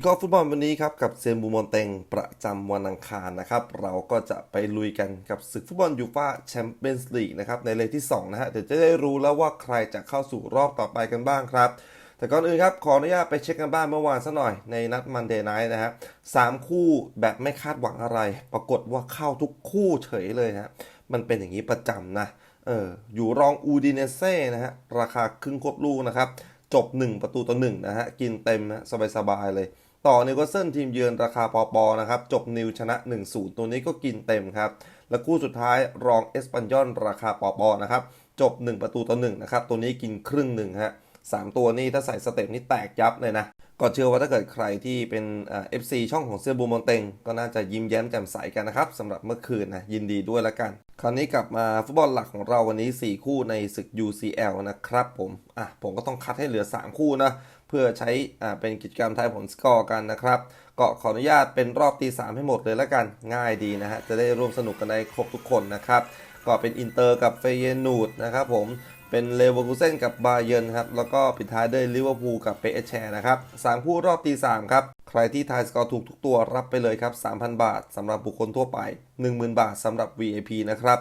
วิเคราะห์ฟุตบอลวันนี้ครับกับเซยนบูมอนเตงประจำวันอังคารนะครับเราก็จะไปลุยกันกับศึกฟุตบอลยูฟ่าแชมเปี้ยนส์ลีกนะครับในเลขที่2นะฮะเดี๋ยวจะได้รู้แล้วว่าใครจะเข้าสู่รอบต่อไปกันบ้างครับแต่ก่อนอื่นครับ ขออนุญาตไปเช็คกันบ้านเมื่อวานสักหน่อยในนัดมันเดย์ไนท์นะฮะสามคู่แบบไม่คาดหวังอะไร ปรากฏว่าเข้าทุกคู่เฉยเลยฮะมันเป็นอย่างนี้ประจำนะเอออยู่รองอูดิเนเซ่นะฮะราคาครึ่งควบลูกนะครับจบ 1 ประตูต่อ1นะฮะกินเต็มฮะสบายๆเลย ต่อนิวคาสเซิลทีมเยือนราคาปอปอนะครับจบนิวชนะ 1-0 ตัวนี้ก็กินเต็มครับ และคู่สุดท้ายรองเอสปันยอนราคาปอปอนะครับจบ 1 ประตูต่อ1นะครับตัวนี้กินครึ่งหนึ่งฮะสามตัวนี้ถ้าใส่สเต็ปนี้แตกยับเลยนะ ก็เชื่อว่าถ้าเกิดใครที่เป็นเอฟซีช่องของเสื้อบูมอนเตงก็น่าจะยิ้มแย้มแจ่มใสกันนะครับสำหรับเมื่อคืนนะยินดีด้วยละกัน คราวนี้กลับมาฟุตบอลหลักของเราวันนี้ 4 คู่ในศึก UCL นะครับผม อะผมก็ต้องคัดให้เหลือ 3 คู่นะ เพื่อใช้อ่าเป็นกิจกรรมทายผลสกอร์กันนะครับ ก็ขออนุญาตเป็นรอบตีสามให้หมดเลยละกันง่ายดีนะฮะจะได้ร่วมสนุกกันได้ครบทุกคนนะครับก็เป็นอินเตอร์กับเฟเยนูดนะครับผมเป็นเลเวอร์คูเซนกับบาเยิร์นครับ แล้วก็ปิดท้ายด้วยลิเวอร์พูลกับเปเอแชร์นะครับสามคู่รอบตีสามครับ ใครที่ทายสกอร์ถูกทุกตัวรับไปเลยครับ 3,000 บาทสำหรับบุคคลทั่วไป 10,000 บาทสำหรับ VIP นะครับ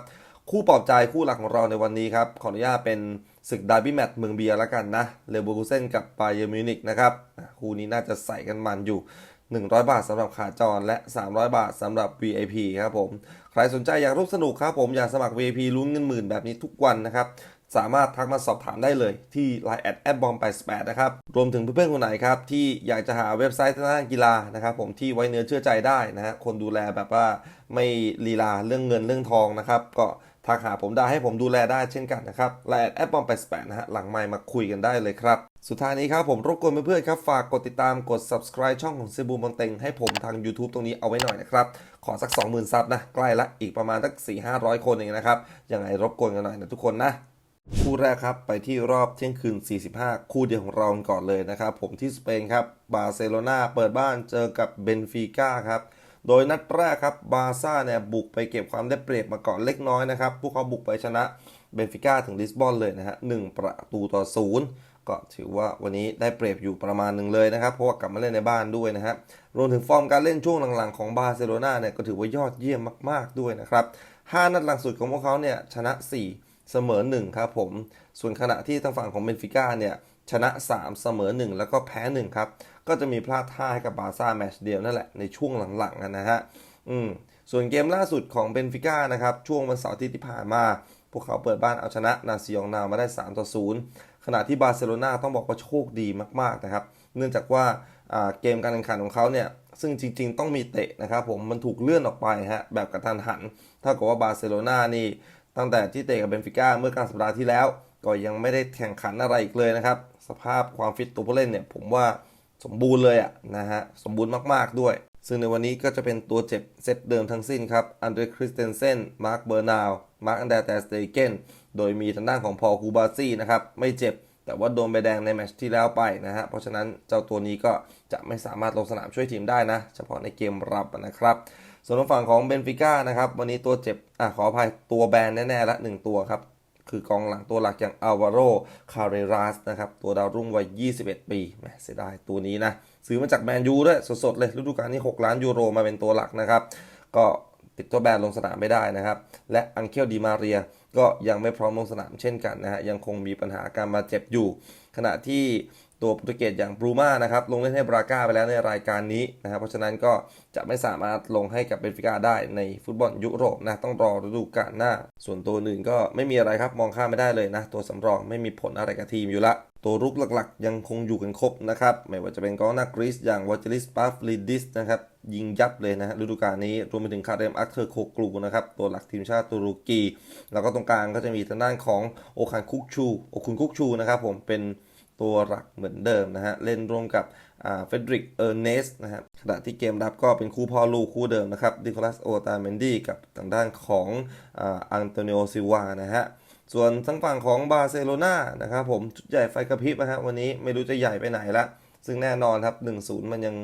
คู่ปลอบใจคู่หลักของเราในวันนี้ครับ ขออนุญาตเป็น ศึกดาร์บี้แมตช์เมืองเบียร์แล้วกันนะเลเวอร์คูเซนกับบาเยิร์นมิวนิกนะครับคู่นี้น่าจะใส่กันมันอยู่ 100 บาทสำหรับขาจรและ 300 บาทสำหรับ VIP ครับผม ใครสนใจอยากร่วมสนุกครับผมอยากสมัคร VIP ลุ้นเงินหมื่นแบบนี้ทุกวันนะครับสามารถทักมาสอบถามได้เลยที่ Line แอดแอดบอม88นะครับ รวมถึงเพื่อนๆคนไหนครับ ที่อยากจะหาเว็บไซต์ทางด้านกีฬานะครับผมที่ไว้เนื้อเชื่อใจได้นะฮะคนดูแลแบบว่าไม่ลีลาเรื่องเงินเรื่องทองนะครับ ก็ ทักหาผมได้ให้ผมดูแลได้เช่นกันนะครับไลน์แอดบอม88นะฮะหลังไมค์มาคุยกันได้เลยครับ สุดท้ายนี้ครับผมรบกวนเพื่อนๆครับฝากกดติดตามกด subscribe ช่องของเซบูมอนเต็งให้ผมทาง YouTube ตรงนี้เอาไว้หน่อยนะครับ ขอสัก 20,000 ซับนะใกล้ละอีกประมาณสัก4-500 คนเองนะครับยังไงรบกวนกันหน่อยนะทุกคนนะคู่แรกครับไปที่รอบเที่ยงคืน 45 คู่เดียวของเราก่อนเลยนะครับผมที่สเปนครับบาร์เซโลนาเปิดบ้านเจอกับเบนฟิก้าครับ โดยนัดแรกครับบาซ่าเนี่ยบุกไปเก็บความได้เปรียบมาก่อนเล็กน้อยนะครับ พวกเขาบุกไปชนะเบนฟิก้าถึงลิสบอนเลยนะฮะหนึ่งประตูต่อศูนย์ก็ถือว่าวันนี้ได้เปรียบอยู่ประมาณหนึ่งเลยนะครับ เพราะว่ากลับมาเล่นในบ้านด้วยนะฮะรวมถึงฟอร์มการเล่นช่วงหลังๆของบาร์เซโลนาเนี่ยก็ถือว่ายอดเยี่ยมมากๆด้วยนะครับห้านัดหลังสุดของพวกเขาเนี่ยชนะ 4 เสมอ 1 ครับผม ส่วนขณะที่ทางฝั่งของเบนฟิก้าเนี่ยชนะ 3 เสมอ 1 แล้วก็แพ้ 1 ครับ ก็จะมีพลาดท่าให้กับบาซ่าแมตช์เดียวนั่นแหละในช่วงหลังๆนะฮะอืมส่วนเกมล่าสุดของเบนฟิก้านะครับช่วงวันเสาร์ที่ผ่านมา พวกเขาเปิดบ้านเอาชนะนาซิองนามาได้3ต่อ0ขณะที่บาร์เซโลนาต้องบอกว่าโชคดีมากๆนะครับ เนื่องจากว่าอ่าเกมการแข่งขันของเขาเนี่ยซึ่งจริงๆต้องมีเตะนะครับผมมันถูกเลื่อนออกไปฮะแบบกระทันหันเท่ากับว่าบาร์เซโลนานี่ตั้งแต่ที่เตะกับเบนฟิก้าเมื่อกลางสัปดาห์ที่แล้ว ก็ยังไม่ได้แข่งขันอะไรอีกเลยนะครับ สภาพความฟิตตัวผู้เล่นเนี่ยผมว่า สมบูรณ์เลยอะนะฮะ สมบูรณ์มาก ๆ ด้วย ซึ่งในวันนี้ก็จะเป็นตัวเจ็บเซตเดิมทั้งสิ้นครับ อันเดรคริสเตนเซน มาร์คเบอร์นาว มาร์คอันเดรแตสเตเกน โดยมีทางด้านของพอลคูบาซี่นะครับ ไม่เจ็บ แต่ว่าโดนใบแดงในแมตช์ที่แล้วไปนะฮะ เพราะฉะนั้นเจ้าตัวนี้ก็จะไม่สามารถลงสนามช่วยทีมได้นะ เฉพาะในเกมรับนะครับ ส่วนฝั่งของเบนฟิก้านะครับ วันนี้ตัวเจ็บ อะขออภัย ตัวแบนแน่ๆละหนึ่งตัวครับ คือกองหลังตัวหลักอย่างอัลวาโร คาเรราสนะครับ ตัวดาวรุ่งวัย 21 ปีแหมเสียดายตัวนี้นะ ซื้อมาจากแมนยูด้วย สดๆเลยฤดูกาลนี้ 6 ล้านยูโรมาเป็นตัวหลักนะครับ ก็ติดตัวแบนลงสนามไม่ได้นะครับ และอังเคลดีมาเรียก็ยังไม่พร้อมลงสนามเช่นกันนะฮะยังคงมีปัญหาการบาดเจ็บอยู่ ขณะที่ ตัวโปรตุเกสอย่างบรูมานะครับลงเล่นให้บราก้าไปแล้วในรายการนี้นะครับเพราะฉะนั้นก็จะไม่สามารถลงให้กับเบนฟิก้าได้ในฟุตบอลยุโรปนะต้องรอฤดูกาลหน้า ส่วนตัวอื่นก็ไม่มีอะไรครับมองข้ามไม่ได้เลยนะ ตัวสำรองไม่มีผลอะไรกับทีมอยู่ละ ตัวรุกหลักๆ ยังคงอยู่กันครบนะครับไม่ว่าจะเป็นกองหน้ากรีซอย่างวอจลิสปาฟลิดิสนะครับยิงยับเลยนะฮะฤดูกาลนี้รวมไปถึงคาเรมอัคเทอร์โคกลูนะครับตัวหลักทีมชาติตุรกี แล้วก็ตรงกลางก็จะมีทางด้านของโอคันคุกชูโอคุนคุกชูนะครับผมเป็น ตัวหลักเหมือนเดิมนะฮะ เล่นร่วมกับเฟดริกเออร์เนสนะครับขณะที่เกมรับก็เป็นคู่พ่อลูกคู่เดิมนะครับดิโคลัสโอตาเมนดี้กับทางด้านของอันโตนิโอซิวานะฮะส่วนทั้งฝั่งของบาร์เซโลนานะครับผมชุดใหญ่ไฟกระพริบนะฮะวันนี้ไม่รู้จะใหญ่ไปไหนละ ซึ่งแน่นอนครับ 1-0 มันยัง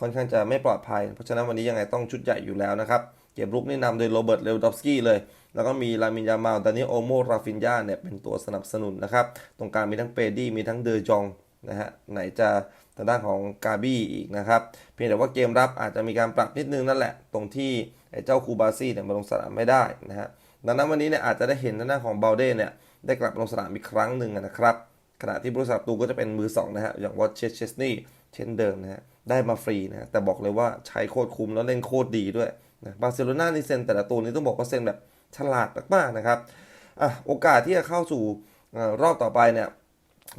ค่อนข้างจะไม่ปลอดภัย เพราะฉะนั้นวันนี้ยังไงต้องชุดใหญ่อยู่แล้วนะครับ เกมรุกนี่นำโดยโรเบิร์ตเลวดอฟสกี้เลย แล้วก็มีลามินยามาลดานิโอโมราฟินยาเนี่ยเป็นตัวสนับสนุนนะครับ ตรงกลางมีทั้งเปดี้มีทั้งเดอจองนะฮะไหนจะทางด้านของกาบี้อีกนะครับ เพียงแต่ว่าเกมรับอาจจะมีการปรับนิดนึงนั่นแหละ ตรงที่ไอ้เจ้าคูบาซี่เนี่ยมาลงสนามไม่ได้นะฮะดังนั้นวันนี้เนี่ยอาจจะได้เห็นทางด้านของเบลเด้เนี่ยได้กลับลงสนามอีกครั้งหนึ่งนะครับ ขณะที่บริษัทตูก็จะเป็นมือสองนะฮะ อย่างวอตเชสเชสนี่เช่นเดิมนะฮะ ได้มาฟรีนะฮะแต่บอกเลยว่าใช้โคตรคุ้มแล้วเล่นโคตรดีด้วย นะบาร์เซโลนาในเซ็นแต่ละตัวนี้ต้องบอกว่าเซ็นแบบฉลาดมากๆนะครับอะโอกาสที่จะเข้าสู่อรอบต่อไปเนี่ย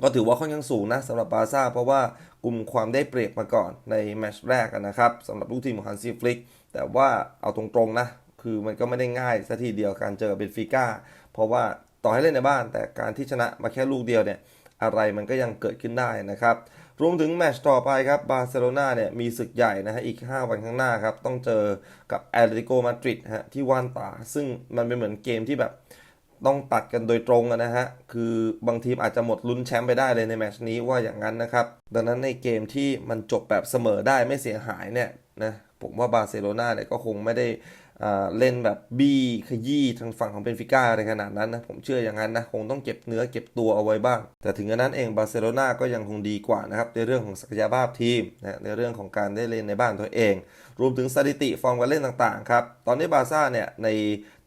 ก็ถือว่าค่อนข้างสูงนะสำหรับบาซ่าเพราะว่ากลุ่มความได้เปรียบมาก่อนในแมตช์แรกนะครับสำหรับลูกทีมของฮันซีฟลิกแต่ว่าเอาตรงๆนะคือมันก็ไม่ได้ง่ายซะทีเดียวการเจอเบนฟิก้าเพราะว่าต่อให้เล่นในบ้าน แต่การที่ชนะมาแค่ลูกเดียวเนี่ย อะไรมันก็ยังเกิดขึ้นได้นะครับ รวมถึงแมตช์ต่อไปครับบาร์เซโลนาเนี่ยมีศึกใหญ่นะฮะอีก 5 วันข้างหน้าครับ ต้องเจอกับแอตเลติโกมาดริดฮะที่ว่านตา ซึ่งมันเป็นเหมือนเกมที่แบบต้องตัดกันโดยตรงนะฮะ คือบางทีมอาจจะหมดลุ้นแชมป์ไปได้เลยในแมตช์นี้ว่าอย่างนั้นนะครับ ดังนั้นในเกมที่มันจบแบบเสมอได้ไม่เสียหายเนี่ยนะผมว่าบาร์เซโลนาเนี่ยก็คงไม่ได้ เล่นแบบบี้ขยี้ทางฝั่งของเบนฟิก้าอะไรขนาดนั้นนะ ผมเชื่ออย่างนั้นนะ คงต้องเก็บเนื้อเก็บตัวเอาไว้บ้าง แต่ถึงกระนั้นเองบาร์เซโลนาก็ยังคงดีกว่านะครับ ในเรื่องของศักยภาพทีมนะในเรื่องของการได้เล่นในบ้านตัวเอง รวมถึงสถิติฟอร์มการเล่นต่างๆครับ ตอนนี้บาร์ซ่าเนี่ย ใน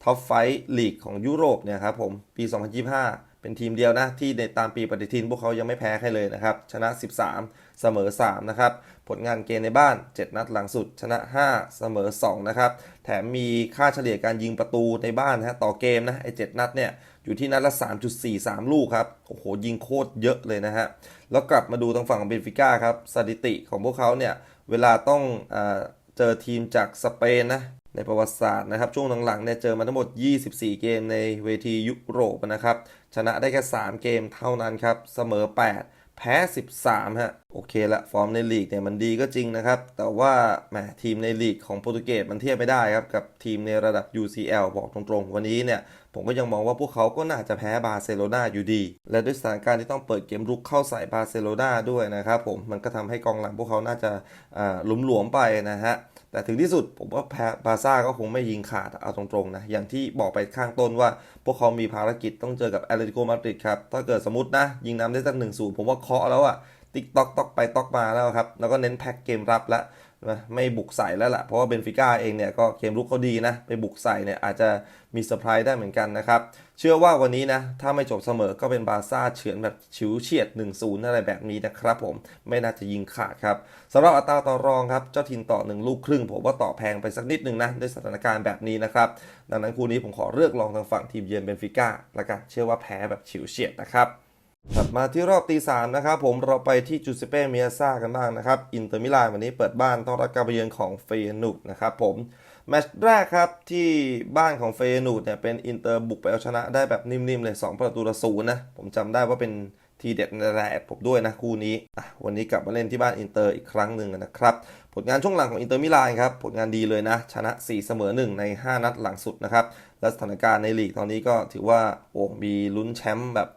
ท็อปไฟลีกของยุโรปเนี่ยครับผมปี 2025 เป็นทีมเดียวนะที่ในตามปีปฏิทินพวกเขายังไม่แพ้ใครเลยนะครับชนะ 13 เสมอ 3 นะครับ ผลงานเกมในบ้าน 7 นัดหลังสุด ชนะ 5 เสมอ 2 นะครับ แถมมีค่าเฉลี่ยการยิงประตูในบ้านนะฮะต่อเกมนะไอ้7นัดเนี่ยอยู่ที่นัดละ 3.43 ลูกครับ โอ้โห ยิงโคตรเยอะเลยนะฮะ แล้วกลับมาดูทางฝั่งของเบนฟิก้าครับ สถิติของพวกเขาเนี่ย เวลาต้องอเจอทีมจากสเปนนะ ในประวัติศาสตร์นะครับ ช่วงหลังๆเนี่ยเจอมาทั้งหมด 24 เกมในเวทียุโรปนะครับ ชนะได้แค่ 3 เกมเท่านั้นครับ เสมอ 8 แพ้ 13 ฮะ โอเคละ ฟอร์มในลีกเนี่ยมันดีก็จริงนะครับ แต่ว่าแหมทีมในลีกของโปรตุเกสมันเทียบไม่ได้ครับ กับทีมในระดับ UCL บอกตรงๆ วันนี้เนี่ย ผมก็ยังมองว่าพวกเขาก็น่าจะแพ้บาร์เซโลนาอยู่ดี และด้วยสถานการณ์ที่ต้องเปิดเกมรุกเข้าใส่บาร์เซโลนาด้วยนะครับผมมันก็ทำให้กองหลังพวกเขาน่าจะหลุมหลวมไปนะฮะ แต่ถึงที่สุดผมว่าแพบาร์ซ่าก็คงไม่ยิงขาดเอาตรงๆนะ อย่างที่บอกไปข้างต้นว่า พวกเขามีภารกิจต้องเจอกับแอตเลติโกมาดริดครับ ถ้าเกิดสมมตินะ ยิงนำได้สักหนึ่งศูนย์ผมว่าเคาะแล้วอะติ๊กตอกตอกไปตอกมาแล้วครับ แล้วก็เน้นแพ็กเกมรับแล้ว นะไม่บุกใส่แล้วล่ะ เพราะว่าเบนฟิก้าเองเนี่ยก็เกมรุกเขาดีนะ ไปบุกใส่เนี่ยอาจจะมีเซอร์ไพรส์ได้เหมือนกันนะครับ เชื่อว่าวันนี้นะ ถ้าไม่จบเสมอก็เป็นบาซ่าเฉือนแบบฉิวเฉียด 1-0 อะไรแบบนี้นะครับผมไม่น่าจะยิงขาดครับสำหรับอัตราต่อรองครับ เจ้าทินต่อ 1 ลูกครึ่ง ผมว่าต่อแพงไปสักนิดนึงนะ ด้วยสถานการณ์แบบนี้นะครับ ดังนั้นคู่นี้ผมขอเลือกลองทางฝั่งทีมเยือนเบนฟิก้าละกันเชื่อว่าแพ้แบบฉิวเฉียดนะครับ ถัดมาที่รอบตีสามนะครับผมเราไปที่จูเซเป้เมียซ่ากันบ้างนะครับ อินเตอร์มิลานวันนี้เปิดบ้านต้อนรับการไปเยือนของเฟยนูดนะครับผมแมตช์แรกครับที่บ้านของเฟยนูดเนี่ยเป็นอินเตอร์บุกไปเอาชนะได้แบบนิ่มๆเลย 2 ประตูต่อศูนย์นะ ผมจำได้ว่าเป็นทีเด็ดในแรกผมด้วยนะคู่นี้ วันนี้กลับมาเล่นที่บ้านอินเตอร์อีกครั้งหนึ่งนะครับ ผลงานช่วงหลังของอินเตอร์มิลานครับ ผลงานดีเลยนะ ชนะ 4 เสมอ 1 ใน 5 นัดหลังสุดนะครับ และสถานการณ์ในลีกตอนนี้ก็ถือว่าโอ้มีลุ้นแชมป์แบบ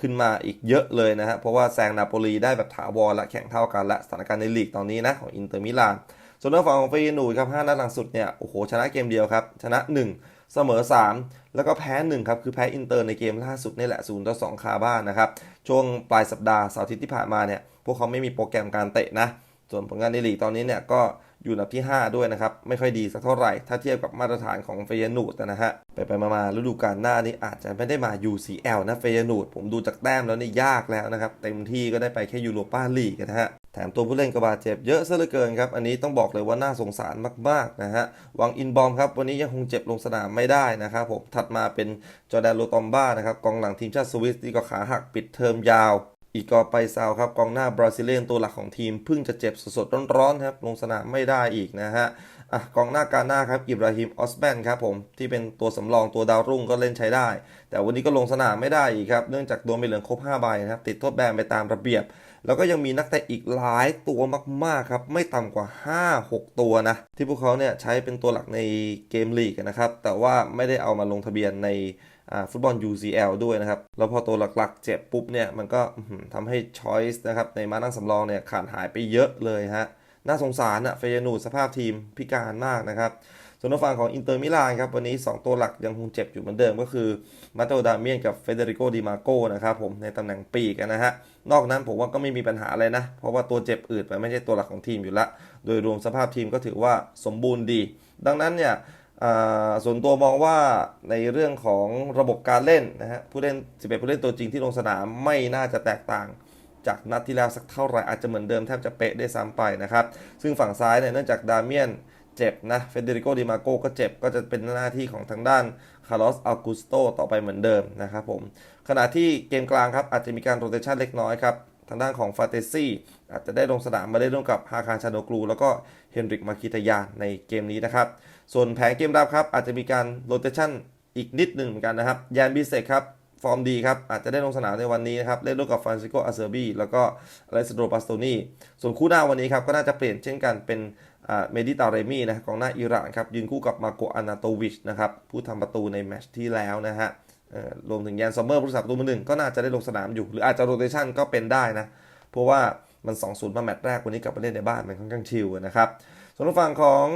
ขึ้นมาอีกเยอะเลยนะฮะเพราะว่าแซงนาโปลีได้แบบถาวรและแข่งเท่ากันและสถานการณ์ในลีกตอนนี้นะของอินเตอร์มิลานส่วนทางฝั่งของฟยนูดครับ5นัดหลังสุดเนี่ยโอ้โหชนะเกมเดียวครับชนะ 1 เสมอ 3 แล้วก็แพ้1ครับคือแพ้อินเตอร์ในเกมล่าสุดนี่แหละ0ต่อ2คาบ้านนะครับช่วงปลายสัปดาห์เสาร์อาทิตย์ที่ผ่านมาเนี่ยพวกเขาไม่มีโปรแกรมการเตะนะส่วนผลงานในลีกตอนนี้เนี่ยก็ อยู่อันดับที่ 5 ด้วยนะครับ ไม่ค่อยดีสักเท่าไหร่ ถ้าเทียบกับมาตรฐานของเฟยนูดนะฮะ ไปไปมาๆฤดูกาลหน้านี้อาจจะไม่ได้มา UCL นะเฟยนูดผมดูจากแต้มแล้วนี่ยากแล้วนะครับ เต็มที่ก็ได้ไปแค่ยูโรปาลีกนะฮะแถมตัวผู้เล่นก็บาดเจ็บเยอะซะเหลือเกินครับ อันนี้ต้องบอกเลยว่าน่าสงสารมากๆนะฮะ วังอินบอมครับ วันนี้ยังคงเจ็บลงสนามไม่ได้นะครับผม ถัดมาเป็นจอแดนโลตอมบ้านะครับ กองหลังทีมชาติสวิสที่ก็ขาหักปิดเทอมยาว อีกอไปซาวครับกองหน้าบราซิเลียนตัวหลักของทีมเพิ่งจะเจ็บสดๆร้อนๆครับลงสนามไม่ได้อีกนะฮะอะกองหน้ากาหน้าครับอิบราฮิมออสแบนครับผมที่เป็นตัวสำรองตัวดาวรุ่งก็เล่นใช้ได้ แต่วันนี้ก็ลงสนามไม่ได้อีกครับเนื่องจากโดนใบเหลืองครบ5ใบนะครับติดโทษแบนไปตามระเบียบ แล้วก็ยังมีนักเตะอีกหลายตัวมากๆครับไม่ต่ำกว่า 5-6 ตัวนะที่พวกเขาเนี่ยใช้เป็นตัวหลักในเกมลีกนะครับแต่ว่าไม่ได้เอามาลงทะเบียนใน ฟุตบอล UCL ด้วยนะครับ แล้วพอตัวหลักๆ เจ็บปุ๊บเนี่ย มันก็ทำให้ช้อยส์นะครับ ในมานั่งสำรองเนี่ยขาดหายไปเยอะเลยฮะ น่าสงสารอะเฟยนูดสภาพทีมพิการมากนะครับ ส่วนฝั่งของอินเตอร์มิลานครับ วันนี้ 2 ตัวหลักยังคงเจ็บอยู่เหมือนเดิมก็คือมาโตดาเมียนกับเฟเดริโกดิมาโกนะครับผมในตำแหน่งปีกนะฮะ นอกนั้นผมว่าก็ไม่มีปัญหาอะไรนะ เพราะว่าตัวเจ็บอื่นมันไม่ใช่ตัวหลักของทีมอยู่ละ โดยรวมสภาพทีมก็ถือว่าสมบูรณ์ดี ดังนั้นเนี่ย ส่วนตัวมองว่าในเรื่องของระบบการเล่นนะฮะผู้เล่น11ผู้เล่นตัวจริงที่ลงสนามไม่น่าจะแตกต่างจากนัดที่แล้วสักเท่าไหร่อาจจะเหมือนเดิมแทบจะเป๊ะได้ซ้ำไปนะครับ ซึ่งฝั่งซ้ายเนี่ยเนื่องจากดาเมียนเจ็บนะเฟเดริโกดิมาโกก็เจ็บก็จะเป็นหน้าที่ของทางด้านคาร์ลอสอัลกุสโตต่อไปเหมือนเดิมนะครับผมขณะที่เกมกลางครับอาจจะมีการโรเตชันเล็กน้อยครับทางด้านของฟาเตซี่อาจจะได้ลงสนามมาได้ร่วมกับฮาคารชาโนกลู แล้วก็เฮนริกมาคิตายานในเกมนี้นะครับ ส่วนแผนเกมรับครับอาจจะมีการโรเตชันอีกนิดหนึ่งเหมือนกันนะครับยานบิเซกครับฟอร์มดีครับ อาจจะได้ลงสนามในวันนี้นะครับ เล่นร่วมกับฟรานซิโกอาเซอร์บีแล้วก็อเลสโดปาสโตนีส่วนคู่หน้าวันนี้ครับ ก็น่าจะเปลี่ยนเช่นกันเป็นเมดิตาเรมีนะกองหน้าอิหร่านครับ ยืนคู่กับมาโกอานาโตวิชนะครับ ผู้ทำประตูในแมตช์ที่แล้วนะฮะรวมถึงยันซัมเมอร์ผู้รักษาประตูมือหนึ่งก็น่าจะได้ลงสนามอยู่ หรืออาจจะโรเตชันก็เป็นได้นะ เพราะว่ามัน2-0มาแมตช์แรกวันนี้กลับมาเล่นในบ้านมันค่อนข้างชิลนะครับ ส่วนฝั่งของ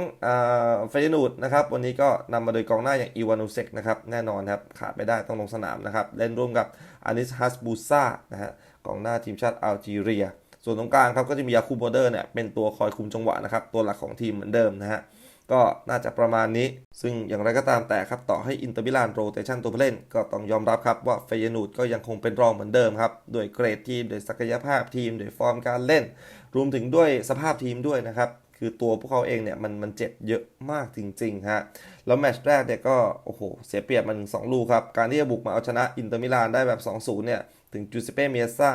เฟยนูดนะครับวันนี้ก็นำมาโดยกองหน้าอย่างอีวานูเซกนะครับแน่นอนครับขาดไม่ได้ต้องลงสนามนะครับเล่นร่วมกับอานิสฮัสบูซ่านะฮะกองหน้าทีมชาติอัลจีเรีย ส่วนตรงกลางครับก็จะมียาคูโบเดอร์เนี่ยเป็นตัวคอยคุมจังหวะนะครับตัวหลักของทีมเหมือนเดิมนะฮะก็น่าจะประมาณนี้ ซึ่งอย่างไรก็ตามแต่ครับ ต่อให้อินเตอร์มิลานโรเตชันตัวผู้เล่น ก็ต้องยอมรับครับว่าเฟยนูดก็ยังคงเป็นรองเหมือนเดิมครับ ด้วยเกรดทีม ด้วยศักยภาพทีม ด้วยฟอร์มการเล่น รวมถึงด้วยสภาพทีมด้วยนะครับ คือตัวพวกเขาเองเนี่ยมันมันเจ็บเยอะมากจริงๆฮะแล้วแมตช์แรกเนี่ยก็โอ้โหเสียเปรียบมาถึง2ลูกครับ การที่จะบุกมาเอาชนะอินเตอร์มิลานได้แบบ 2-0 เนี่ย ถึงจูเซเป้เมียซ่า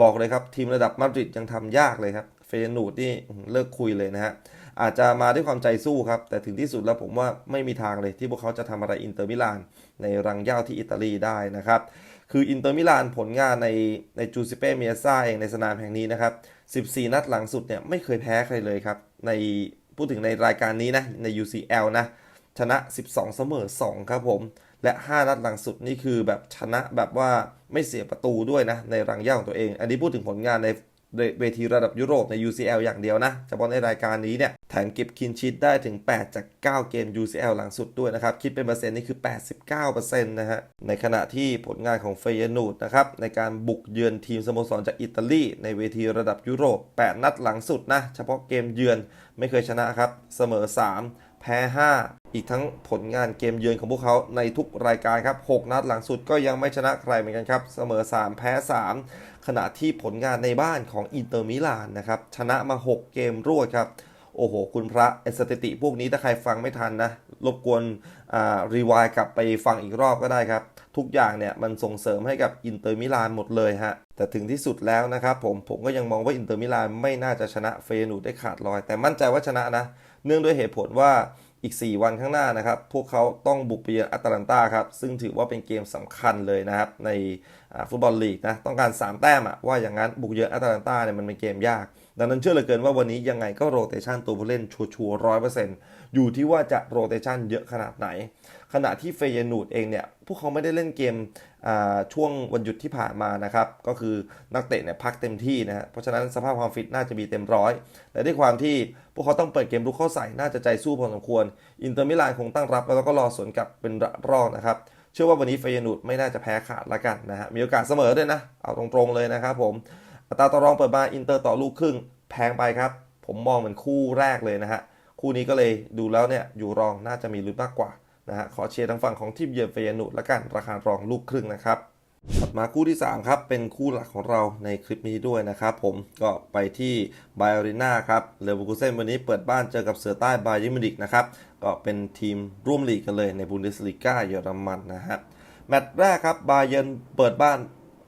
บอกเลยครับ ทีมระดับมาดริดยังทำยากเลยครับ เฟยนูดนี่เลิกคุยเลยนะฮะอาจจะมาด้วยความใจสู้ครับ แต่ถึงที่สุดแล้วผมว่าไม่มีทางเลยที่พวกเขาจะทำอะไรอินเตอร์มิลานในรังเย้าที่อิตาลีได้นะครับคืออินเตอร์มิลานผลงานในในจูซิเป้เมียซ่าเองในสนามแห่งนี้นะครับ 14 นัดหลังสุดเนี่ยไม่เคยแพ้ใครเลยครับ ในพูดถึงในรายการนี้นะใน UCL นะชนะ 12 เสมอ 2 ครับผม และ 5 นัดหลังสุดนี่คือแบบชนะแบบว่าไม่เสียประตูด้วยนะ ในรังย่าของตัวเอง อันนี้พูดถึงผลงานในเวทีระดับยุโรปใน UCL อย่างเดียวนะเฉพาะในรายการนี้เนี่ย แถมเก็บคินชิตได้ถึง 8 จาก 9 เกม UCL หลังสุดด้วยนะครับ คิดเป็นเปอร์เซ็นต์นี่คือ 89%นะฮะ ในขณะที่ผลงานของเฟยนูดนะครับ ในการบุกเยือนทีมสโมสรจากอิตาลี ในเวทีระดับยุโรป 8 นัดหลังสุดนะ เฉพาะเกมเยือนไม่เคยชนะครับ เสมอ 3 แพ้ 5 อีกทั้งผลงานเกมเยือนของพวกเขาในทุกรายการครับ 6 นัดหลังสุดก็ยังไม่ชนะใครเหมือนกันครับ เสมอ 3 แพ้ 3 ขณะที่ผลงานในบ้านของอินเตอร์มิลานนะครับ ชนะมา 6 เกมรวดครับ โอ้โห คุณพระไอสถิติพวกนี้ถ้าใครฟังไม่ทันนะรบกวนรีวายกลับไปฟังอีกรอบก็ได้ครับ ทุกอย่างเนี่ยมันส่งเสริมให้กับอินเตอร์มิลานหมดเลยฮะ แต่ถึงที่สุดแล้วนะครับผมผมก็ยังมองว่าอินเตอร์มิลานไม่น่าจะชนะเฟยนูดได้ขาดลอย แต่มั่นใจว่าชนะนะ เนื่องด้วยเหตุผลว่าอีก 4 วันข้างหน้านะครับ พวกเขาต้องบุกไปเยือนแอตแลนตาครับ ซึ่งถือว่าเป็นเกมสำคัญเลยนะครับ ในฟุตบอลลีกนะ ต้องการ 3 แต้มอะว่าอย่างนั้นบุกเยือนแอตแลนตาเนี่ยมันเป็นเกมยาก ดังนั้นเชื่อเหลือเกินว่าวันนี้ยังไงก็โรเตชันตัวผู้เล่นชัวร์ร้อยเปอร์เซ็นต์อยู่ที่ว่าจะโรเตชันเยอะขนาดไหน ขณะที่เฟยนูดเองเนี่ย พวกเขาไม่ได้เล่นเกมช่วงวันหยุดที่ผ่านมานะครับ ก็คือนักเตะเนี่ยพักเต็มที่นะฮะเพราะฉะนั้นสภาพความฟิตน่าจะมีเต็มร้อยแต่ด้วยความที่พวกเขาต้องเปิดเกมลุกเข้าใส่น่าจะใจสู้พอสมควร อินเตอร์มิลานคงตั้งรับแล้วก็รอสวนกลับเป็นระรอกนะครับเชื่อว่าวันนี้เฟยนูดไม่น่าจะแพ้ขาดละกันนะฮะมีโอกาสเสมอด้วยนะเอาตรงๆเลยนะครับผม อัตราต่อรองเปิดมาอินเตอร์ต่อลูกครึ่งแพงไปครับ ผมมองเหมือนคู่แรกเลยนะฮะ คู่นี้ก็เลยดูแล้วเนี่ยอยู่รองน่าจะมีลุ้นมากกว่านะฮะขอเชียร์ทางฝั่งของทีมเยือนเฟยนูดละกันราคารองลูกครึ่งนะครับถัดมาคู่ที่ 3 ครับเป็นคู่หลักของเราในคลิปนี้ด้วยนะครับผมก็ไปที่ไบอรีนาครับเลเวอร์คูเซนวันนี้เปิดบ้านเจอกับเสือใต้บาเยิร์นมิวนิกนะครับก็เป็นทีมร่วมลีกกันเลยในบุนเดสลีกาเยอรมันนะฮะแมตช์แรกครับบาเยนเปิดบ้าน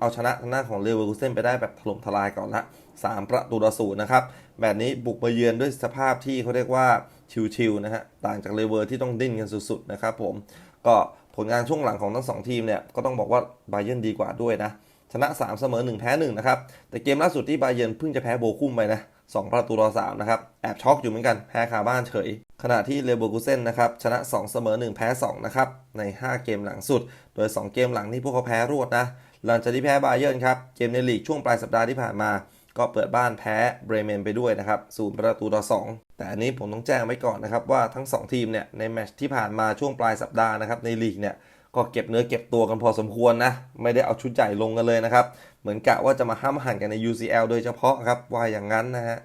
เอาชนะทางด้านของเลเวอร์คูเซนไปได้แบบถล่มทลายก่อนละ 3 ประตูต่อศูนย์นะครับ แบบนี้บุกมาเยือนด้วยสภาพที่เขาเรียกว่าชิวๆนะฮะ ต่างจากเลเวอร์ที่ต้องดิ้นกันสุดๆนะครับผม ก็ผลงานช่วงหลังของทั้งสองทีมเนี่ยก็ต้องบอกว่าบาเยนดีกว่าด้วยนะ ชนะ 3 เสมอ 1 แพ้ 1 นะครับ แต่เกมล่าสุดที่บาเยนเพิ่งจะแพ้โบคุ้มไปนะ2 ประตูต่อ3นะครับ แอบช็อกอยู่เหมือนกัน แพ้คาบ้านเฉย ขณะที่เลเวอร์คูเซนนะครับ ชนะ 2 เสมอ 1 แพ้ 2 นะครับ ใน 5 เกมหลังสุด โดย 2 เกมหลังที่พวกเขาแพ้รวดนะ หลังจากที่แพ้บาเยิร์นครับ เกมในลีกช่วงปลายสัปดาห์ที่ผ่านมา ก็เปิดบ้านแพ้เบรเมนไปด้วยนะครับศูนย์ประตูต่อสองแต่อันนี้ผมต้องแจ้งไว้ก่อนนะครับว่าทั้ง 2 ทีมเนี่ยในแมตช์ที่ผ่านมาช่วงปลายสัปดาห์นะครับในลีกเนี่ยก็เก็บเนื้อเก็บตัวกันพอสมควรนะ ไม่ได้เอาชุดใหญ่ลงกันเลยนะครับ เหมือนกะว่าจะมาห้ามหันกันใน UCL โดยเฉพาะครับว่าอย่างนั้นนะฮะ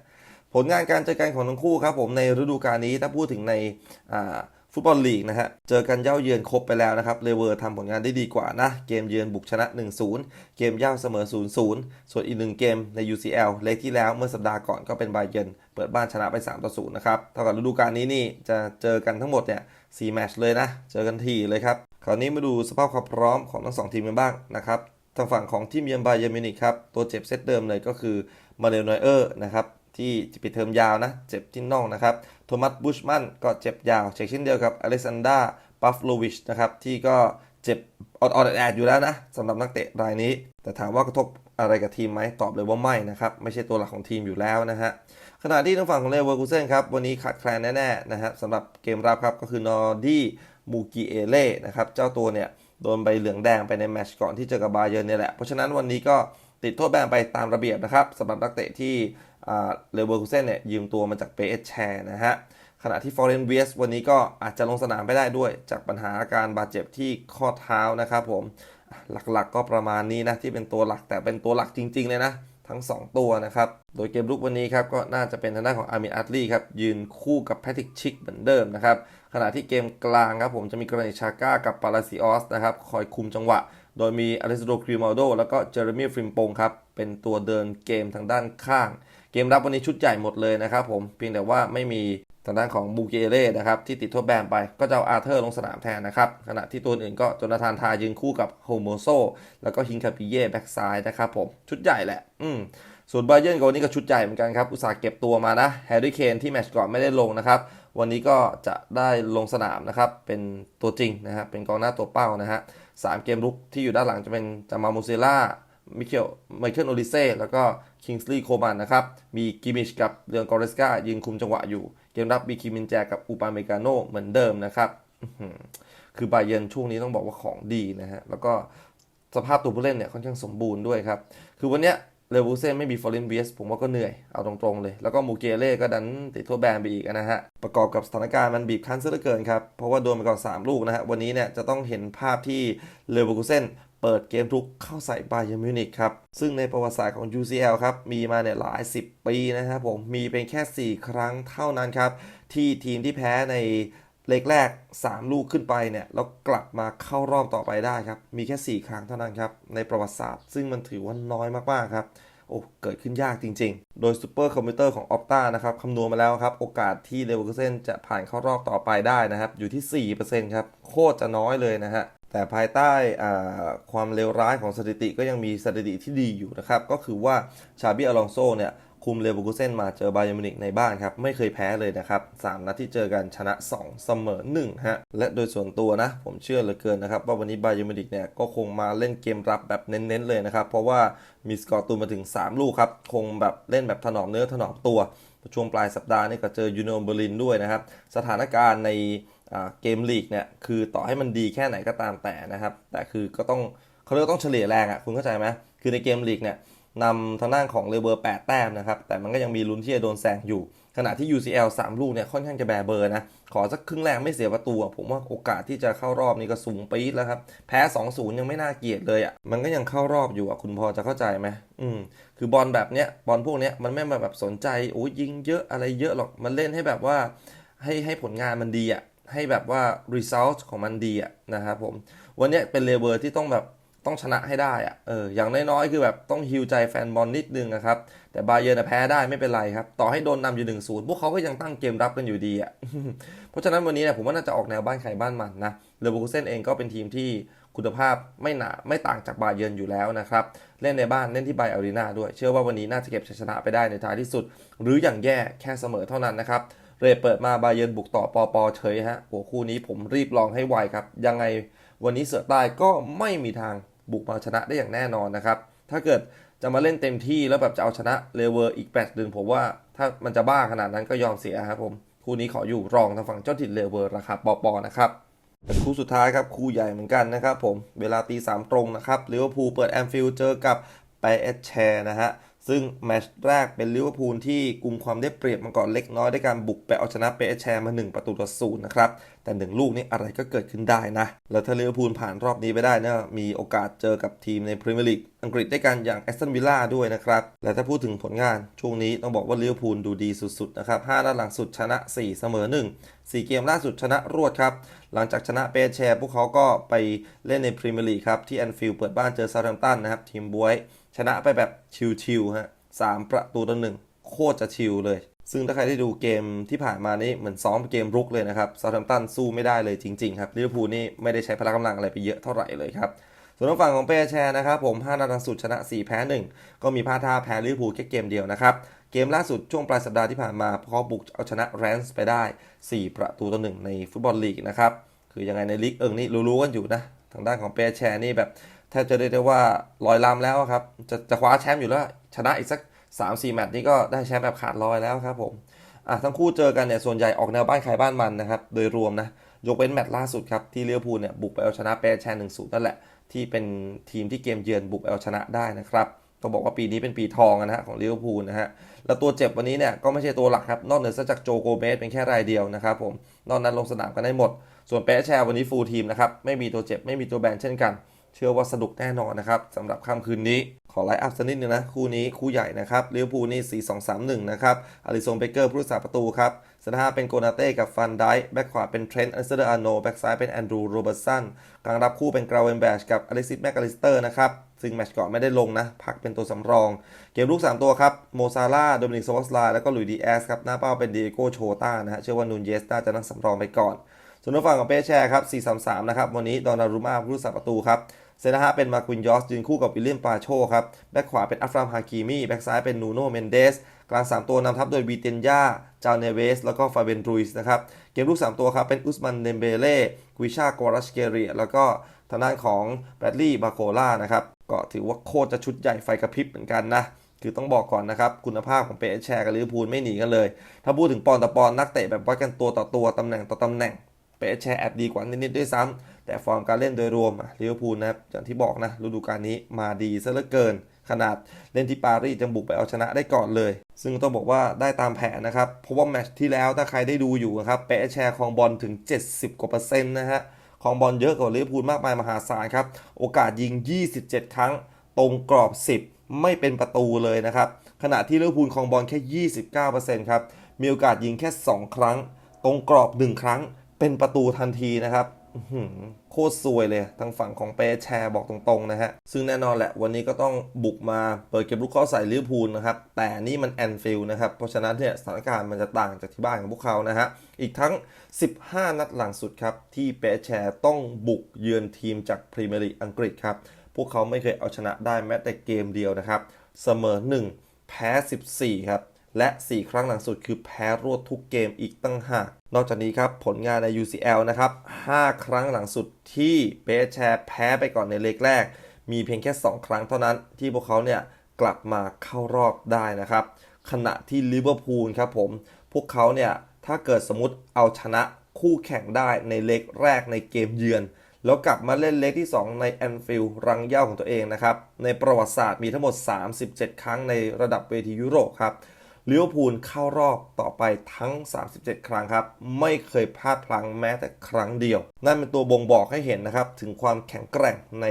ผลงานการเจอกันของทั้งคู่ครับผมในฤดูกาลนี้ถ้าพูดถึงในอ่า ฟุตบอลลีกนะฮะ เจอกันเย่าเยือนครบไปแล้วนะครับ เลเวอร์ทำผลงานได้ดีกว่านะ เกมเยือนบุกชนะ 1-0 เกมเย่าเสมอ 0-0 ส่วนอีกหนึ่งเกมใน UCL เลกที่แล้วเมื่อสัปดาห์ก่อนก็เป็นบาเยิร์นเปิดบ้านชนะไป 3-0 นะครับ เท่ากับฤดูกาลนี้นี่จะเจอกันทั้งหมดเนี่ย4แมตช์เลยนะ เจอกันทีเลยครับ คราวนี้มาดูสภาพความพร้อมของทั้งสองทีมกันบ้างนะครับ ทางฝั่งของทีมเยือนบาเยิร์นมิวนิกครับ ตัวเจ็บเซตเดิมเลยก็คือมาเรลนอยเออร์นะครับที่ปิดเทอมยาวนะ เจ็บที่น่องนะครับ โทมัสบุชมันก็เจ็บยาวเช่นเช่นเดียวกับอเล็กซานดราปัฟโลวิชนะครับที่ก็เจ็บออดๆแอดอยู่แล้วนะสำหรับนักเตะรายนี้ แต่ถามว่ากระทบอะไรกับทีมไหมตอบเลยว่าไม่นะครับ ไม่ใช่ตัวหลักของทีมอยู่แล้วนะฮะขณะที่ทางฝั่งของเลเวอร์คูเซนครับ วันนี้ขาดแคลนแน่ๆนะฮะสำหรับเกมรับครับก็คือนอร์ดี้มูกิเอเล่นะครับ เจ้าตัวเนี่ย โดนใบเหลืองแดงไปในแมตช์ก่อนที่เจอกับบาเยิร์เนี่ยแหละ เพราะฉะนั้นวันนี้ก็ ติดโทษแบนไปตามระเบียบนะครับสำหรับนักเตะที่เลเวอร์คูเซนเนี่ยยืมตัวมาจากเปเอชแชร์นะฮะขณะที่ฟอร์เรนเวสวันนี้ก็อาจจะลงสนามไม่ได้ด้วย จากปัญหาอาการบาดเจ็บที่ข้อเท้านะครับผมหลักๆก็ประมาณนี้นะที่เป็นตัวหลักแต่เป็นตัวหลักจริง ๆ เลยนะ ทั้ง 2 ตัวนะครับ โดยเกมลุกวันนี้ครับก็น่าจะเป็นทางด้านของอาร์มิอาร์ตลีครับยืนคู่กับแพทริกชิกเหมือนเดิมนะครับขณะที่เกมกลางครับผมจะมีกรณีชาก้ากับปาราซิออสนะครับคอยคุมจังหวะ โดยมีอเลสโดคริมาโดแล้วก็เจอร์มีฟริมปงครับ เป็นตัวเดินเกมทางด้านข้าง เกมรับวันนี้ชุดใหญ่หมดเลยนะครับผม เพียงแต่ว่าไม่มีทางด้านของบูเกเล่นะครับที่ติดโทษแบนไปก็จะเอาอาเธอร์ลงสนามแทนนะครับ ขณะที่ตัวอื่นก็จนาธานทายืนคู่กับโฮโมโซแล้วก็ฮิงคาปิเย่แบ็กซ้ายนะครับผม ชุดใหญ่แหละ อืมส่วนบาเยนก็วันนี้ก็ชุดใหญ่เหมือนกันครับ อุตสาห์เก็บตัวมานะแฮร์รี่เคนที่แมตช์ก่อนไม่ได้ลงนะครับ วันนี้ก็จะได้ลงสนามนะครับ เป็นตัวจริงนะครับเป็นกองหน้าตัวเป้านะฮะ สามเกมรุกที่อยู่ด้านหลังจะเป็นจามาโมเซล่ามิเคลไมเคิลโอลิเซ่แล้วก็คิงส์ลีย์โคมันนะครับ มีกิมิชกับเรืองกอริสกายืนคุมจังหวะอยู่ เกมรับมีคิมินแจกับอูปาเมกาโนเหมือนเดิมนะครับ คือบาเยนช่วงนี้ต้องบอกว่าของดีนะฮะ แล้วก็สภาพตัวผู้เล่นเนี่ยค่อนข้างสมบูรณ์ด้วยครับ คือวันเนี้ย เลวูเซ่ไม่มีฟอร์เรนเวียสผมว่าก็เหนื่อย เอาตรงๆเลย แล้วก็มูเกเล่ก็ดันติดโทษแบนไปอีกนะฮะ ประกอบกับสถานการณ์มันบีบคั้นซะเหลือเกินครับ เพราะว่าโดนไปก่อน 3 ลูกนะฮะ วันนี้เนี่ยจะต้องเห็นภาพที่เลวูเซ่นเปิดเกมรุกเข้าใส่บาเยร์มิวนิกครับ ซึ่งในประวัติศาสตร์ของ UCL ครับ มีมาเนี่ยหลาย 10 ปีนะครับผมมีเป็นแค่ 4 ครั้งเท่านั้นครับที่ทีมที่แพ้ใน เล็กแรก 3 ลูกขึ้นไปเนี่ยแล้วกลับมาเข้ารอบต่อไปได้ครับ มีแค่ 4 ครั้งเท่านั้นครับ ในประวัติศาสตร์ ซึ่งมันถือว่าน้อยมากๆครับโอ้เกิดขึ้นยากจริงๆ โดยซูเปอร์คอมพิวเตอร์ของ Opta นะครับคำนวณมาแล้วครับ โอกาสที่เลเวอร์คูเซนจะผ่านเข้ารอบต่อไปได้นะครับ อยู่ที่ 4%ครับ โคตรจะน้อยเลยนะฮะ แต่ภายใต้อ่าความเลวร้ายของสถิติก็ยังมีสถิติที่ดีอยู่นะครับ ก็คือว่าชาบิอลองโซเนี่ย คุมเลเวอร์คูเซนมาเจอบาเยร์มิวนิกในบ้านครับ ไม่เคยแพ้เลยนะครับ 3 นัดที่เจอกันชนะ 2 เสมอ1ฮะและโดยส่วนตัวนะ ผมเชื่อเหลือเกินนะครับ ว่าวันนี้บาเยร์มิวนิกเนี่ยก็คงมาเล่นเกมรับแบบเน้นๆเลยนะครับ เพราะว่ามีสกอร์ตูมาถึง 3 ลูกครับ คงแบบเล่นแบบถนอมเนื้อถนอมตัวช่วงปลายสัปดาห์นี่ก็เจอยูโนเบอร์ลินด้วยนะครับ สถานการณ์ในเกมลีกเนี่ยคือต่อให้มันดีแค่ไหนก็ตามแต่นะครับ แต่คือก็ต้องเขาเรียกต้องเฉลี่ยแรงอะ่ะคุณเข้าใจไหมคือในเกมลีกเนี่ย นำทางด้านของเลเบอร์8แต้มนะครับ แต่มันก็ยังมีลุ้นที่จะโดนแซงอยู่ ขณะที่ UCL 3 ลูกเนี่ยค่อนข้างจะแบเบอร์นะ ขอสักครึ่งแรกไม่เสียประตูผมว่าโอกาสที่จะเข้ารอบนี่ก็สูงปี๊ดแล้วครับ แพ้ 2-0 ยังไม่น่าเกลียดเลยอะ่ะ มันก็ยังเข้ารอบอยู่อะ่ะคุณพอจะเข้าใจไหมอืม คือบอลแบบเนี้ยบอลพวกเนี้ยมันไม่มาแบบสนใจโอ้ยยิงเยอะอะไรเยอะหรอก มันเล่นให้แบบว่าให้ให้ผลงานมันดีอะ่ะ ให้แบบว่า result ของมันดีอะ่ะนะครับผม วันเนี้ยเป็นเลเวอร์ที่ต้องแบบ ต้องชนะให้ได้อะเอออย่างน้อยๆคือแบบต้องฮิวใจแฟนบอลนิดนึงนะครับ แต่บาเยิร์นะแพ้ได้ไม่เป็นไรครับ ต่อให้โดนนำอยู่หนึ่งศูนย์พวกเขาก็ยังตั้งเกมรับกันอยู่ดีอะเพราะฉะนั้นวันนี้เนี่ยผมว่าน่าจะออกแนวบ้านใครบ้านมันนะเลเวอร์คูเซนเองก็เป็นทีมที่คุณภาพไม่หนาไม่ต่างจากบาเยิร์นอยู่แล้วนะครับ เล่นในบ้านเล่นที่ไบอารีนาด้วย เชื่อว่าวันนี้น่าจะเก็บชัยชนะไปได้ในท้ายที่สุด หรืออย่างแย่แค่เสมอเท่านั้นนะครับเรเปิดมาบาเยิร์นบุกต่อปอปอเฉยฮะหัวคู่นี้ผมรีบลองให้ไวครับ ยังไงวันนี้เสือใต้ก็ไม่มีทาง บุกมาชนะได้อย่างแน่นอนนะครับ ถ้าเกิดจะมาเล่นเต็มที่แล้วแบบจะเอาชนะเลเวอร์อีกแปดหนึ่งผมว่าถ้ามันจะบ้าขนาดนั้นก็ยอมเสียครับผมคู่นี้ขออยู่รองทางฝั่งเจ้าถิ่นเลเวอร์ราคาปอปอนะครับเป็นคู่สุดท้ายครับคู่ใหญ่เหมือนกันนะครับผมเวลาตีสามตรงนะครับลิเวอร์พูลเปิดแอมฟิลด์เจอกับไปเอชแชร์นะฮะ ซึ่งแมตช์แรกเป็นลิเวอร์พูลที่กุมความได้เปรียบมาก่อนเล็กน้อยด้วยการบุกไปเอาชนะเปแชร์มา 1 ประตูต่อศูนย์นะครับ แต่หนึ่งลูกนี้อะไรก็เกิดขึ้นได้นะ แล้วถ้าลิเวอร์พูลผ่านรอบนี้ไปได้นะมีโอกาสเจอกับทีมในพรีเมียร์ลีกอังกฤษได้กันอย่างแอสตันวิลล่าด้วยนะครับ และถ้าพูดถึงผลงานช่วงนี้ต้องบอกว่าลิเวอร์พูลดูดีสุดๆนะครับ5นัดหลังสุดชนะ 4 เสมอ 1 4 เกมล่าสุดชนะรวดครับ หลังจากชนะเปแชร์พวกเขาก็ไปเล่นในพรีเมียร์ลีกครับที่แอนฟิลด์เปิดบ้านเจอซาร์แฮมป์ตันนะครับทีมบวย ชนะไปแบบชิวๆฮะสามประตูต่อหนึ่งโคตรจะชิลเลย ซึ่งถ้าใครได้ดูเกมที่ผ่านมานี่เหมือนซ้อมเกมรุกเลยนะครับซาร์แฮมป์ตันสู้ไม่ได้เลยจริงๆครับลิเวอร์พูลนี่ไม่ได้ใช้พละกำลังอะไรไปเยอะเท่าไหร่เลยครับส่วนทางฝั่งของเปแชร์นะครับผม 5 นัดหลังสุดชนะ 4 แพ้ 1 ก็มีพลาดท่าแพ้ลิเวอร์พูลแค่เกมเดียวนะครับ เกมล่าสุดช่วงปลายสัปดาห์ที่ผ่านมาพอบุกเอาชนะแรนส์ไปได้ 4 ประตูต่อหนึ่งในฟุตบอลลีกนะครับ คือยังไงในลีกเอิงนี่รู้ๆกันอยู่นะ ทางด้านของเปแชร์นี่แบบ บจะเรียกได้ว่าลอยลำแล้วครับ จะจะคว้าแชมป์อยู่แล้ว ชนะอีกสัก 3-4 แมตช์นี่ก็ได้แชมป์แบบขาดลอยแล้วครับผมอะทั้งคู่เจอกันเนี่ยส่วนใหญ่ออกแนวบ้านใครบ้านมันนะครับ โดยรวมนะยกเว้นแมตช์ล่าสุดครับ ที่ลิเวพูลเนี่ยบุกไปเอาชนะเปแชร์1-0นั่นแหละ ที่เป็นทีมที่เกมเยือนบุกเอาชนะได้นะครับต้องบอกว่าปีนี้เป็นปีทองนะฮะของลิเวพูลนะฮะแล้วตัวเจ็บวันนี้เนี่ยก็ไม่ใช่ตัวหลักครับ นอกเหนือจากโจโกเมสเป็นแค่รายเดียวนะครับผมนอกนั้นลงสนามกันได้หมด ส่วนเปแชวันนี้ฟูลทีมนะครับไม่มีตัวเจ็บไม่มีตัวแบนเช่นกัน เชื่อว่าสนุกแน่นอนนะครับสำหรับค่ำคืนนี้ ขอไลฟ์อัพสักนิดนึงนะ คู่นี้คู่ใหญ่นะครับเลิเวอร์พูนี่ 4 2 3 1 นะครับอลิซงเบเกอร์ผู้รักษาประตูครับเซนทาเป็นโกนาเต้กับฟันไดแบ็กขวาเป็นเทรนต์อันเซอร์อาโนแบ็กซ้ายเป็นแอนดรูโรเบอร์สันกลางรับคู่เป็นกราเวนแบชกับอล็กซิสแมกอลิสเตอร์นะครับซึ่งแมตช์ก่อนไม่ได้ลงนะ พักเป็นตัวสำรอง เกมลูก 3 ตัวครับ โมซาร่าโดมินิกโซวอสลา แล้วก็ลุยดีแอสครับ หน้าเป้าเป็นดิเอโกโชต้านะฮะ เชื่อว่านูนเยสน่าจะนั่งสำรองไปก่อน ส่วนฝั่งของเป้แชร์ครับ 4-3-3 นะครับ วันนี้ ดอนนารุมาผู้รักษาประตูครับ เซนนะฮะเป็นมาควินยอสยืนคู่กับวิลเลียมปาโชครับ แบ็คขวาเป็นอัฟรามฮากิมีแบ็คซ้ายเป็นนูโนเมนเดส กลาง 3 ตัวนำทัพโดยวีเตนยาจาวเนเวส แล้วก็ฟาเบนรูสนะครับ เกมลูก 3 ตัวครับ เป็นอุสมันเดมเบเล่กุิชากวารัชเกเรียแล้วก็ทางด้านของแบดลี่บาโคล่านะครับ ก็ถือว่าโคตรจะชุดใหญ่ไฟกระพริบเหมือนกันนะ คือต้องบอกก่อนนะครับ คุณภาพของเปแชร์กับลิเวอร์พูลไม่หนีกันเลย ถ้าพูดถึงปอนต่อปอนนักเตะแบบวัดกันตัวต่อตัวตำแหน่งต่อตำแหน่งเปแชร์แอบดีกว่านิดๆด้วยซ้ำ แต่ฟอร์มการเล่นโดยรวมลิเวอร์พูลนะครับอย่างที่บอกนะฤดูกาลนี้มาดีซะเหลือเกิน ขนาดเล่นที่ปารีสยังบุกไปเอาชนะได้ก่อนเลย ซึ่งต้องบอกว่าได้ตามแผนนะครับ เพราะว่าแมตช์ที่แล้วถ้าใครได้ดูอยู่นะครับเปแชร์ครองบอลถึง 70 กว่าเปอร์เซ็นต์นะฮะครองบอลเยอะกว่าลิเวอร์พูลมากมายมหาศาลครับโอกาสยิง 27 ครั้ง ตรงกรอบ 10 ไม่เป็นประตูเลยนะครับขณะที่ลิเวอร์พูลครองบอลแค่ 29%ครับมีโอกาสยิงแค่ 2 ครั้ง ตรงกรอบ 1 ครั้งเป็นประตูทันทีนะครับ โคตรซวยเลยทางฝั่งของเปแชร์บอกตรงๆนะฮะ ซึ่งแน่นอนแหละวันนี้ก็ต้องบุกมาเปิดเกมลุกเข้าใส่ลิเวอร์พูลนะครับ แต่นี่มันแอนฟิลด์นะครับ เพราะฉะนั้นเนี่ยสถานการณ์มันจะต่างจากที่บ้านของพวกเขานะฮะ อีกทั้ง 15 นัดหลังสุดครับ ที่เปแชร์ต้องบุกเยือนทีมจากพรีเมียร์ลีกอังกฤษครับ พวกเขาไม่เคยเอาชนะได้แม้แต่เกมเดียวนะครับเสมอ 1 แพ้ 14 ครับ และ 4 ครั้งหลังสุดคือแพ้รวดทุกเกมอีกตั้งหาก นอกจากนี้ครับ ผลงานใน UCL นะครับ 5 ครั้งหลังสุดที่เปแชร์แพ้ไปก่อนในเลกแรก มีเพียงแค่ 2 ครั้งเท่านั้นที่พวกเขาเนี่ยกลับมาเข้ารอบได้นะครับ ขณะที่ลิเวอร์พูลครับผม พวกเขาเนี่ยถ้าเกิดสมมติเอาชนะคู่แข่งได้ในเลกแรกในเกมเยือน แล้วกลับมาเล่นเลกที่ 2 ในแอนฟิลด์รังเย่าของตัวเองนะครับ ในประวัติศาสตร์มีทั้งหมด 37 ครั้งในระดับเวทียุโรปครับ ลิเวอร์พูลเข้ารอบต่อไปทั้ง 37 ครั้งครับ ไม่เคยพลาดพลั้งแม้แต่ครั้งเดียว นั่นเป็นตัวบ่งบอกให้เห็นนะครับ ถึงความแข็งแกร่งใน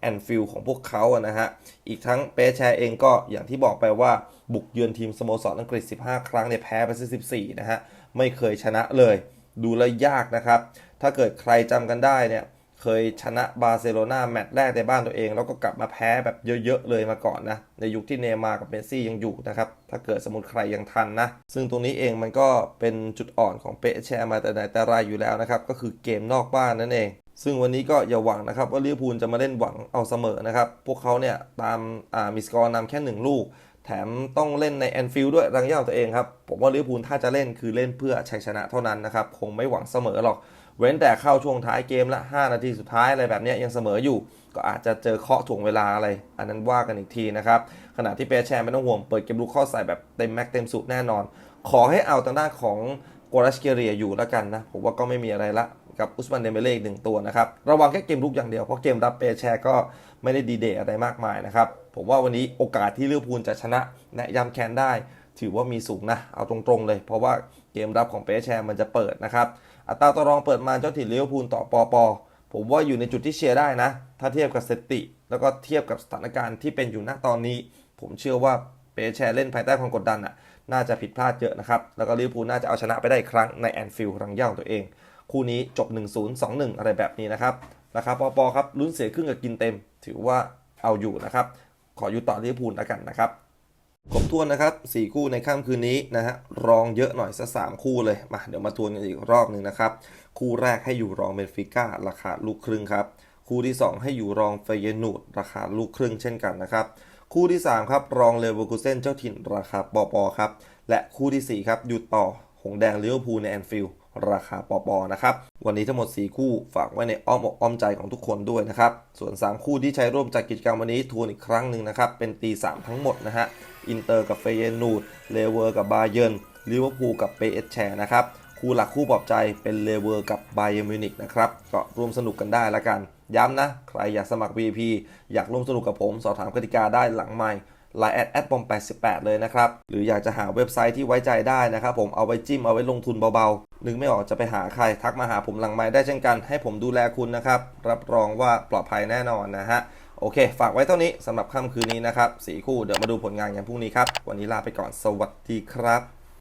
แอนฟิลด์ของพวกเขาอะนะฮะ อีกทั้งเปแชร์เองก็อย่างที่บอกไปว่าบุกเยือนทีมสโมสรอังกฤษ 15 ครั้งเนี่ยแพ้ไป14 นะฮะ ไม่เคยชนะเลย ดูแลยากนะครับ ถ้าเกิดใครจำกันได้เนี่ย เคยชนะบาร์เซโลนาแมตช์แรกในบ้านตัวเอง แล้วก็กลับมาแพ้แบบเยอะๆเลยมาก่อนนะ ในยุคที่เนย์มาร์กับเมสซี่ยังอยู่นะครับ ถ้าเกิดสมมติใครยังทันนะ ซึ่งตรงนี้เองมันก็เป็นจุดอ่อนของเปแชร์มาแต่ไหนแต่ไรอยู่แล้วนะครับ ก็คือเกมนอกบ้านนั่นเอง ซึ่งวันนี้ก็อย่าหวังนะครับ ว่าลิเวอร์พูลจะมาเล่นหวังเอาเสมอนะครับพวกเขาเนี่ยตามมีสกอร์นำแค่หนึ่งลูกแถมต้องเล่นในแอนฟิลด์ด้วยรังเย่าตัวเองครับ ผมว่าลิเวอร์พูลถ้าจะเล่นคือเล่นเพื่อชัยชนะเท่านั้นนะครับ คงไม่หวังเสมอหรอก เว้นแต่เข้าช่วงท้ายเกมละ 5 นาทีสุดท้ายอะไรแบบนี้ยังเสมออยู่ ก็อาจจะเจอเคาะถ่วงเวลาอะไร อันนั้นว่ากันอีกทีนะครับ ขณะที่เปแชร์ไม่ต้องห่วงเปิดเกมลุกข้าใส่แบบเต็มแม็กเต็มสูตรแน่นอน ขอให้เอาทางด้านของกัวรัชเกเรียอยู่แล้วกันนะ ผมว่าก็ไม่มีอะไรละกับอุสมันเดเมเล่อีกหนึ่งตัวนะครับ ระวังแค่เกมลุกอย่างเดียวเพราะเกมรับเปแชร์ก็ไม่ได้ดีเดย์อะไรมากมายนะครับผมว่าวันนี้โอกาสที่ลิเวอร์พูลจะชนะและย้ำแค้นได้ ถือว่ามีสูงนะเอาตรงๆเลย เพราะว่าเกมรับของเปแชร์มันจะเปิดนะครับ อัตราต่อรองเปิดมาเจ้าถิ่นลิเวอร์พูลต่อปอปอผมว่าอยู่ในจุดที่เชียร์ได้นะ ถ้าเทียบกับสติ แล้วก็เทียบกับสถานการณ์ที่เป็นอยู่ณตอนนี้ ผมเชื่อว่าเปแชร์เล่นภายใต้ความกดดันอะน่าจะผิดพลาดเยอะนะครับ แล้วก็ลิเวอร์พูลน่าจะเอาชนะไปได้อีกครั้งในแอนฟิลด์รังย่าของตัวเอง คู่นี้จบ 1-0 2-1 อะไรแบบนี้นะครับราคาปอปอครับลุ้นเสียครึ่งกับกินเต็ม ถือว่าเอาอยู่นะครับ ขออยู่ต่อลิเวอร์พูลแล้วกันนะครับ ครบถ้วนนะครับ 4 คู่ในค่ำคืนนี้นะฮะรองเยอะหน่อยสักสามคู่เลยมาเดี๋ยวมาทวนกันอีกรอบหนึ่งนะครับ คู่แรกให้อยู่รองเบนฟิก้าราคาลูกครึ่งครับคู่ที่ 2 ให้อยู่รองเฟเยนูดราคาลูกครึ่งเช่นกันนะครับคู่ที่ 3 ครับ รองเลเวอร์คูเซนเจ้าถิ่นราคาปอปอครับ และคู่ทีสี่4 ครับ อยู่ต่อ หงแดงลิเวอร์พูลในแอนฟิลด์ราคาปอปอนะครับ วันนี้ทั้งหมด 4 คู่ฝากไว้ในอ้อมอกอ้อมใจของทุกคนด้วยนะครับ ส่วน 3 คู่ที่ใช้ร่วมจัดกิจกรรมวันนี้ทวนอีกครั้งหนึ่งนะครับ เป็นตี 3 ทั้งหมดนะฮะ อินเตอร์กับเฟเยนูดเลเวอร์กับบาเยิร์นลิเวอร์พูลกับเปเอสแชร์นะครับคู่หลักคู่ปลอบใจเป็นเลเวอร์กับบาเยร์มิวนิกนะครับก็ร่วมสนุกกันได้ละกัน ย้ำนะ ใครอยากสมัคร VIP อยากร่วมสนุกกับผม สอบถามกติกาได้หลังไมค์ไลน์แอดแอดปอม88 เลยนะครับ หรืออยากจะหาเว็บไซต์ที่ไว้ใจได้นะครับผมเอาไว้จิ้มเอาไว้ลงทุนเบาๆ นึกไม่ออกจะไปหาใครทักมาหาผมหลังไมค์ได้เช่นกัน ให้ผมดูแลคุณนะครับ รับรองว่าปลอดภัยแน่นอนนะฮะ โอเค ฝากไว้เท่านี้สำหรับค่ำคืนนี้นะครับสี่คู่เดี๋ยวมาดูผลงานกันพรุ่งนี้ครับ วันนี้ลาไปก่อนสวัสดีครับ